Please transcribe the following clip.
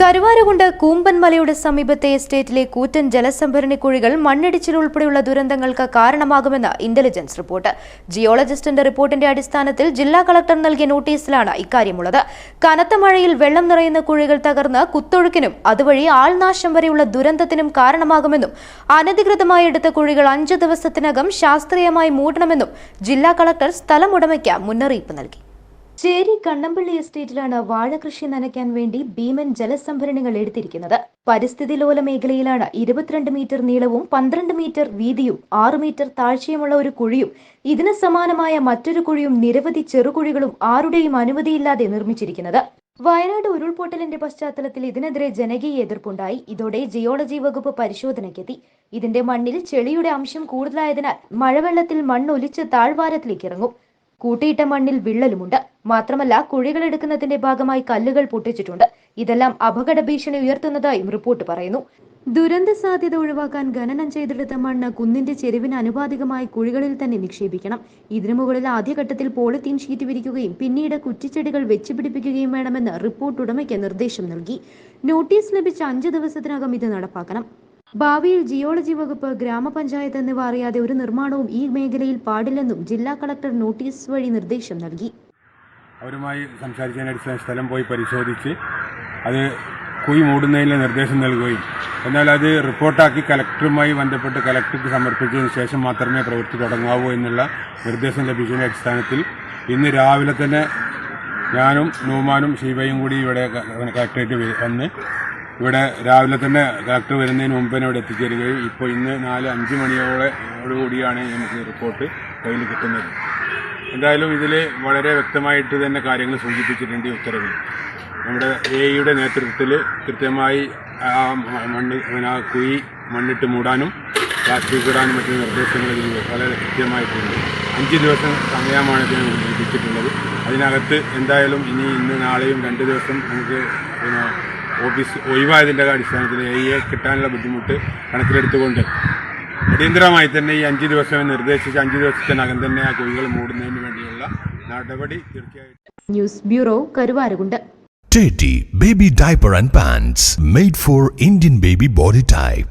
Karuvarakundu കൂമ്പൻമലയുടെ സമീപത്തെ എസ്റ്റേറ്റിലെ കൂറ്റൻ ജലസംഭരണി കുഴികൾ മണ്ണിടിച്ചിൽ ഉൾപ്പെടെയുള്ള ദുരന്തങ്ങൾക്ക് കാരണമാകുമെന്ന് ഇന്റലിജൻസ് റിപ്പോർട്ട് ജിയോളജിസ്റ്റിന്റെ റിപ്പോർട്ടിന്റെ അടിസ്ഥാനത്തിൽ ജില്ലാ കളക്ടർ നൽകിയ നോട്ടീസിലാണ് ഇക്കാര്യമുള്ളത്. കനത്ത മഴയിൽ വെള്ളം നിറയുന്ന കുഴികൾ തകർന്ന് കുത്തൊഴുക്കിനും അതുവഴി ആൾനാശം വരെയുള്ള ദുരന്തത്തിനും കാരണമാകുമെന്നും അനധികൃതമായി എടുത്ത കുഴികൾ അഞ്ചു ദിവസത്തിനകം ശാസ്ത്രീയമായി മൂടണമെന്നും ജില്ലാ കളക്ടർ സ്ഥലമുടമയ്ക്ക് മുന്നറിയിപ്പ് നൽകി. ചേരി കണ്ണമ്പള്ളി എസ്റ്റേറ്റിലാണ് വാഴകൃഷി നനയ്ക്കാൻ വേണ്ടി ഭീമൻ ജലസംഭരണികൾ എടുത്തിരിക്കുന്നത്. പരിസ്ഥിതി ലോല മേഖലയിലാണ് ഇരുപത്തിരണ്ട് മീറ്റർ നീളവും പന്ത്രണ്ട് മീറ്റർ വീതിയും ആറ് മീറ്റർ താഴ്ചയുമുള്ള ഒരു കുഴിയും ഇതിന് സമാനമായ മറ്റൊരു കുഴിയും നിരവധി ചെറുകുഴികളും ആരുടെയും അനുമതിയില്ലാതെ നിർമ്മിച്ചിരിക്കുന്നത്. വയനാട് ഉരുൾപൊട്ടലിന്റെ പശ്ചാത്തലത്തിൽ ഇതിനെതിരെ ജനകീയ എതിർപ്പുണ്ടായി. ഇതോടെ ജിയോളജി വകുപ്പ് പരിശോധനയ്ക്കെത്തി. ഇതിന്റെ മണ്ണിൽ ചെളിയുടെ അംശം കൂടുതലായതിനാൽ മഴവെള്ളത്തിൽ മണ്ണൊലിച്ച് താഴ്വാരത്തിലേക്ക് ഇറങ്ങും. കൂട്ടിയിട്ട മണ്ണിൽ വിള്ളലുമുണ്ട്. മാത്രമല്ല കുഴികൾ എടുക്കുന്നതിന്റെ ഭാഗമായി കല്ലുകൾ പൊട്ടിച്ചിട്ടുണ്ട്. ഇതെല്ലാം അപകട ഭീഷണി ഉയർത്തുന്നതായും റിപ്പോർട്ട് പറയുന്നു. ദുരന്ത സാധ്യത ഒഴിവാക്കാൻ ഖനനം ചെയ്തെടുത്ത മണ്ണ് കുന്നിന്റെ ചെരുവിന് അനുപാതികമായി കുഴികളിൽ തന്നെ നിക്ഷേപിക്കണം. ഇതിനു മുകളിൽ ആദ്യഘട്ടത്തിൽ പോളിത്തീൻ ഷീറ്റ് വിരിക്കുകയും പിന്നീട് കുറ്റിച്ചെടികൾ വെച്ചുപിടിപ്പിക്കുകയും വേണമെന്ന് റിപ്പോർട്ട് ഉടമയ്ക്ക് നിർദ്ദേശം നൽകി. നോട്ടീസ് ലഭിച്ച അഞ്ചു ദിവസത്തിനകം ഇത് നടപ്പാക്കണം. ഭാവിയിൽ ജിയോളജി വകുപ്പ് ഗ്രാമപഞ്ചായത്ത് എന്നിവ അറിയാതെ ഒരു നിർമ്മാണവും ഈ മേഖലയിൽ പാടില്ലെന്നും ജില്ലാ കളക്ടർ നോട്ടീസ് വഴി നിർദ്ദേശം നൽകി. അവരുമായി സംസാരിച്ചതിന് അടിസ്ഥാന സ്ഥലം പോയി പരിശോധിച്ച് അത് കുഴി മൂടുന്നതിന് നിർദ്ദേശം നൽകുകയും എന്നാൽ അത് റിപ്പോർട്ടാക്കി കലക്ടറുമായി ബന്ധപ്പെട്ട് കലക്ടർക്ക് സമർപ്പിച്ചതിന് ശേഷം മാത്രമേ പ്രവൃത്തി തുടങ്ങാവൂ എന്നുള്ള നിർദ്ദേശം ലഭിച്ചതിന്റെ അടിസ്ഥാനത്തിൽ ഇന്ന് രാവിലെ തന്നെ ഞാനും നൂമാനും ഷീബയും കൂടി ഇവിടെ കളക്ടറേറ്റ് വന്ന് ഇവിടെ രാവിലെ തന്നെ കളക്ടർ വരുന്നതിന് മുമ്പ് തന്നെ ഇവിടെ എത്തിച്ചേരുകയും ഇപ്പോൾ ഇന്ന് നാല് അഞ്ച് മണിയോടെ കൂടിയാണ് നമുക്ക് റിപ്പോർട്ട് കയ്യിൽ കിട്ടുന്നത്. എന്തായാലും ഇതിൽ വളരെ വ്യക്തമായിട്ട് തന്നെ കാര്യങ്ങൾ സൂചിപ്പിച്ചിട്ടുണ്ട് ഈ ഉത്തരവിൽ. നമ്മുടെ എ നേതൃത്വത്തിൽ കൃത്യമായി ആ മണ്ണ് ആ കുഴി മണ്ണിട്ട് മൂടാനും പ്ലാസ്റ്റിക് ഇടാനും മറ്റു നിർദ്ദേശങ്ങൾ ഇതിൽ വളരെ കൃത്യമായിട്ടുണ്ട്. അഞ്ച് ദിവസം സമയമാണ് ഇതിന് ലഭിച്ചിട്ടുള്ളത് അതിനകത്ത് എന്തായാലും ഇനി ഇന്ന് നാളെയും രണ്ട് ദിവസം നമുക്ക് ഓഫീസ് ഒഴിവായതിന്റെ അടിസ്ഥാനത്തിൽ എ യെ കിട്ടാനുള്ള ബുദ്ധിമുട്ട് കണക്കിലെടുത്തുകൊണ്ട് അടിയന്തരമായി തന്നെ ഈ അഞ്ച് ദിവസം നിർദ്ദേശിച്ച അഞ്ച് ദിവസത്തിനകം തന്നെ ആ കുഴികൾ മൂടുന്നതിന് വേണ്ടിയുള്ള നടപടി തീർച്ചയായിട്ടും news bureau Karuvarakundu Teddy Baby Diaper and Pants made for Indian baby body type.